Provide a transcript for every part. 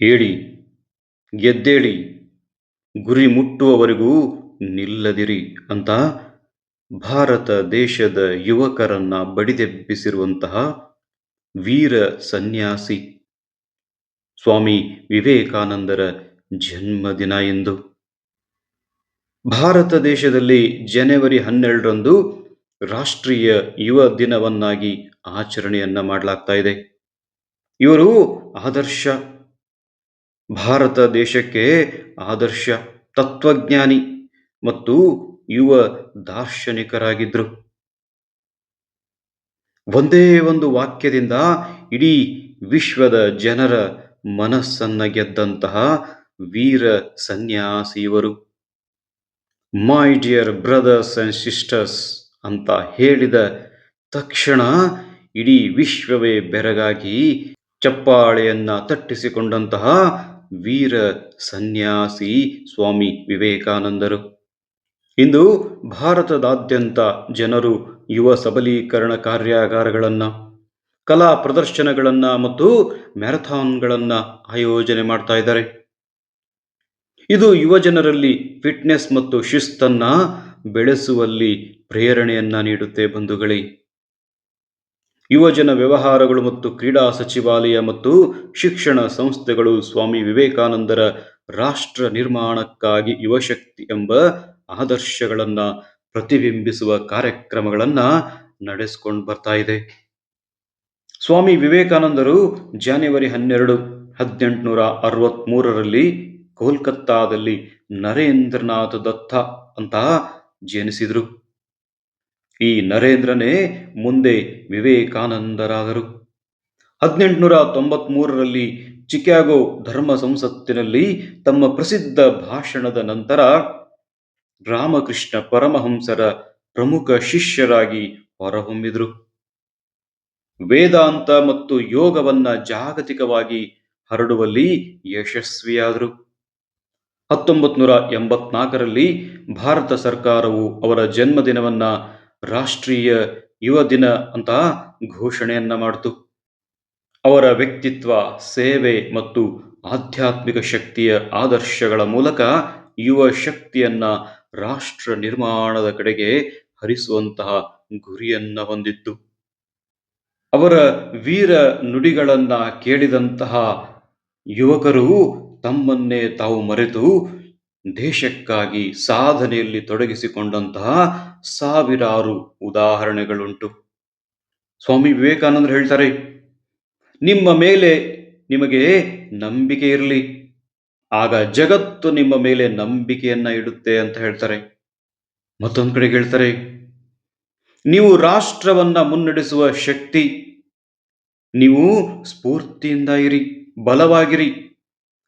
ಏಳಿ ಗೆದ್ದೇಳಿ ಗುರಿ ಮುಟ್ಟುವವರೆಗೂ ನಿಲ್ಲದಿರಿ ಅಂತ ಭಾರತ ದೇಶದ ಯುವಕರನ್ನ ಬಡಿದೆಬ್ಬಿಸಿರುವಂತಹ ವೀರ ಸನ್ಯಾಸಿ ಸ್ವಾಮಿ ವಿವೇಕಾನಂದರ ಜನ್ಮದಿನ ಎಂದು. ಭಾರತ ದೇಶದಲ್ಲಿ ಜನವರಿ ಹನ್ನೆರಡರಂದು ರಾಷ್ಟ್ರೀಯ ಯುವ ದಿನವನ್ನಾಗಿ ಆಚರಣೆಯನ್ನ ಮಾಡಲಾಗ್ತಾ ಇದೆ. ಇವರು ಆದರ್ಶ ಭಾರತ ದೇಶಕ್ಕೆ ಆದರ್ಶ ತತ್ವಜ್ಞಾನಿ ಮತ್ತು ಯುವ ದಾರ್ಶನಿಕರಾಗಿದ್ರು. ಒಂದೇ ಒಂದು ವಾಕ್ಯದಿಂದ ಇಡೀ ವಿಶ್ವದ ಜನರ ಮನಸ್ಸನ್ನ ಗೆದ್ದಂತಹ ವೀರ ಸನ್ಯಾಸಿಯವರು my dear brothers and sisters ಅಂತ ಹೇಳಿದ ತಕ್ಷಣ ಇಡೀ ವಿಶ್ವವೇ ಬೆರಗಾಗಿ ಚಪ್ಪಾಳೆಯನ್ನ ತಟ್ಟಿಸಿಕೊಂಡಂತಹ ವೀರ ಸನ್ಯಾಸಿ ಸ್ವಾಮಿ ವಿವೇಕಾನಂದರು. ಇಂದು ಭಾರತದಾದ್ಯಂತ ಜನರು ಯುವ ಸಬಲೀಕರಣ ಕಾರ್ಯಾಗಾರಗಳನ್ನು, ಕಲಾ ಪ್ರದರ್ಶನಗಳನ್ನು ಮತ್ತು ಮ್ಯಾರಥಾನ್ಗಳನ್ನು ಆಯೋಜನೆ ಮಾಡ್ತಾ ಇದ್ದಾರೆ. ಇದು ಯುವ ಜನರಲ್ಲಿ ಫಿಟ್ನೆಸ್ ಮತ್ತು ಶಿಸ್ತನ್ನು ಬೆಳೆಸುವಲ್ಲಿ ಪ್ರೇರಣೆಯನ್ನು ನೀಡುತ್ತೆ ಬಂಧುಗಳೇ. ಯುವಜನ ವ್ಯವಹಾರಗಳು ಮತ್ತು ಕ್ರೀಡಾ ಸಚಿವಾಲಯ ಮತ್ತು ಶಿಕ್ಷಣ ಸಂಸ್ಥೆಗಳು ಸ್ವಾಮಿ ವಿವೇಕಾನಂದರ ರಾಷ್ಟ್ರ ನಿರ್ಮಾಣಕ್ಕಾಗಿ ಯುವಶಕ್ತಿ ಎಂಬ ಆದರ್ಶಗಳನ್ನ ಪ್ರತಿಬಿಂಬಿಸುವ ಕಾರ್ಯಕ್ರಮಗಳನ್ನ ನಡೆಸಿಕೊಂಡು ಬರ್ತಾ ಇದೆ. ಸ್ವಾಮಿ ವಿವೇಕಾನಂದರು ಜಾನ್ವರಿ ಹನ್ನೆರಡು ಹದಿನೆಂಟುನೂರ ಅರವತ್ಮೂರರಲ್ಲಿ ಕೋಲ್ಕತ್ತಾದಲ್ಲಿ ನರೇಂದ್ರನಾಥ್ ದತ್ತ ಅಂತ ಜನಿಸಿದರು. ಈ ನರೇಂದ್ರನೇ ಮುಂದೆ ವಿವೇಕಾನಂದರಾದರು. ಹದಿನೆಂಟುನೂರ ತೊಂಬತ್ಮೂರರಲ್ಲಿ ಚಿಕಾಗೋ ಧರ್ಮ ಸಂಸತ್ತಿನಲ್ಲಿ ತಮ್ಮ ಪ್ರಸಿದ್ಧ ಭಾಷಣದ ನಂತರ ರಾಮಕೃಷ್ಣ ಪರಮಹಂಸರ ಪ್ರಮುಖ ಶಿಷ್ಯರಾಗಿ ಹೊರಹೊಮ್ಮಿದರು. ವೇದಾಂತ ಮತ್ತು ಯೋಗವನ್ನ ಜಾಗತಿಕವಾಗಿ ಹರಡುವಲ್ಲಿ ಯಶಸ್ವಿಯಾದರು. ಹತ್ತೊಂಬತ್ತು ನೂರ ಎಂಬತ್ನಾಲ್ಕರಲ್ಲಿ ಭಾರತ ಸರ್ಕಾರವು ಅವರ ಜನ್ಮದಿನವನ್ನ ರಾಷ್ಟ್ರೀಯ ಯುವ ದಿನ ಅಂತ ಘೋಷಣೆಯನ್ನ ಮಾಡಿತು. ಅವರ ವ್ಯಕ್ತಿತ್ವ, ಸೇವೆ ಮತ್ತು ಆಧ್ಯಾತ್ಮಿಕ ಶಕ್ತಿಯ ಆದರ್ಶಗಳ ಮೂಲಕ ಯುವ ಶಕ್ತಿಯನ್ನ ರಾಷ್ಟ್ರ ನಿರ್ಮಾಣದ ಕಡೆಗೆ ಹರಿಸುವಂತಹ ಗುರಿಯನ್ನ ಹೊಂದಿತ್ತು. ಅವರ ವೀರ ನುಡಿಗಳನ್ನ ಕೇಳಿದಂತಹ ಯುವಕರು ತಮ್ಮನ್ನೇ ತಾವು ಮರೆತು ದೇಶಕ್ಕಾಗಿ ಸಾಧನೆಯಲ್ಲಿ ತೊಡಗಿಸಿಕೊಂಡಂತಹ ಸಾವಿರಾರು ಉದಾಹರಣೆಗಳುಂಟು. ಸ್ವಾಮಿ ವಿವೇಕಾನಂದರು ಹೇಳ್ತಾರೆ, ನಿಮ್ಮ ಮೇಲೆ ನಿಮಗೆ ನಂಬಿಕೆ ಇರಲಿ, ಆಗ ಜಗತ್ತು ನಿಮ್ಮ ಮೇಲೆ ನಂಬಿಕೆಯನ್ನ ಇಡುತ್ತೆ ಅಂತ ಹೇಳ್ತಾರೆ. ಮತ್ತೊಂದು ಕಡೆ ಹೇಳ್ತಾರೆ, ನೀವು ರಾಷ್ಟ್ರವನ್ನ ಮುನ್ನಡೆಸುವ ಶಕ್ತಿ, ನೀವು ಸ್ಫೂರ್ತಿಯಿಂದ ಇರಿ, ಬಲವಾಗಿರಿ.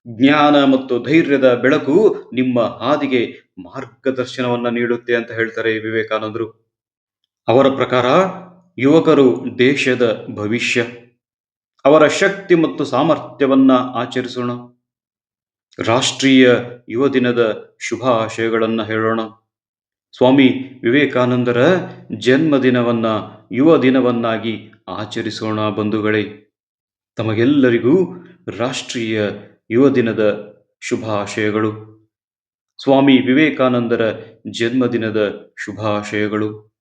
ಜ್ಞಾನ ಮತ್ತು ಧೈರ್ಯದ ಬೆಳಕು ನಿಮ್ಮ ಹಾದಿಗೆ ಮಾರ್ಗದರ್ಶನವನ್ನ ನೀಡುತ್ತೆ ಅಂತ ಹೇಳ್ತಾರೆ ವಿವೇಕಾನಂದರು. ಅವರ ಪ್ರಕಾರ ಯುವಕರು ದೇಶದ ಭವಿಷ್ಯ, ಅವರ ಶಕ್ತಿ ಮತ್ತು ಸಾಮರ್ಥ್ಯವನ್ನ ಆಚರಿಸೋಣ, ರಾಷ್ಟ್ರೀಯ ಯುವ ದಿನದ ಶುಭಾಶಯಗಳನ್ನು ಹೇಳೋಣ. ಸ್ವಾಮಿ ವಿವೇಕಾನಂದರ ಜನ್ಮದಿನವನ್ನ ಯುವ ದಿನವನ್ನಾಗಿ ಆಚರಿಸೋಣ ಬಂಧುಗಳೇ. ತಮಗೆಲ್ಲರಿಗೂ ರಾಷ್ಟ್ರೀಯ ಯುವ ದಿನದ ಶುಭಾಶಯಗಳು. ಸ್ವಾಮಿ ವಿವೇಕಾನಂದರ ಜನ್ಮದಿನದ ಶುಭಾಶಯಗಳು.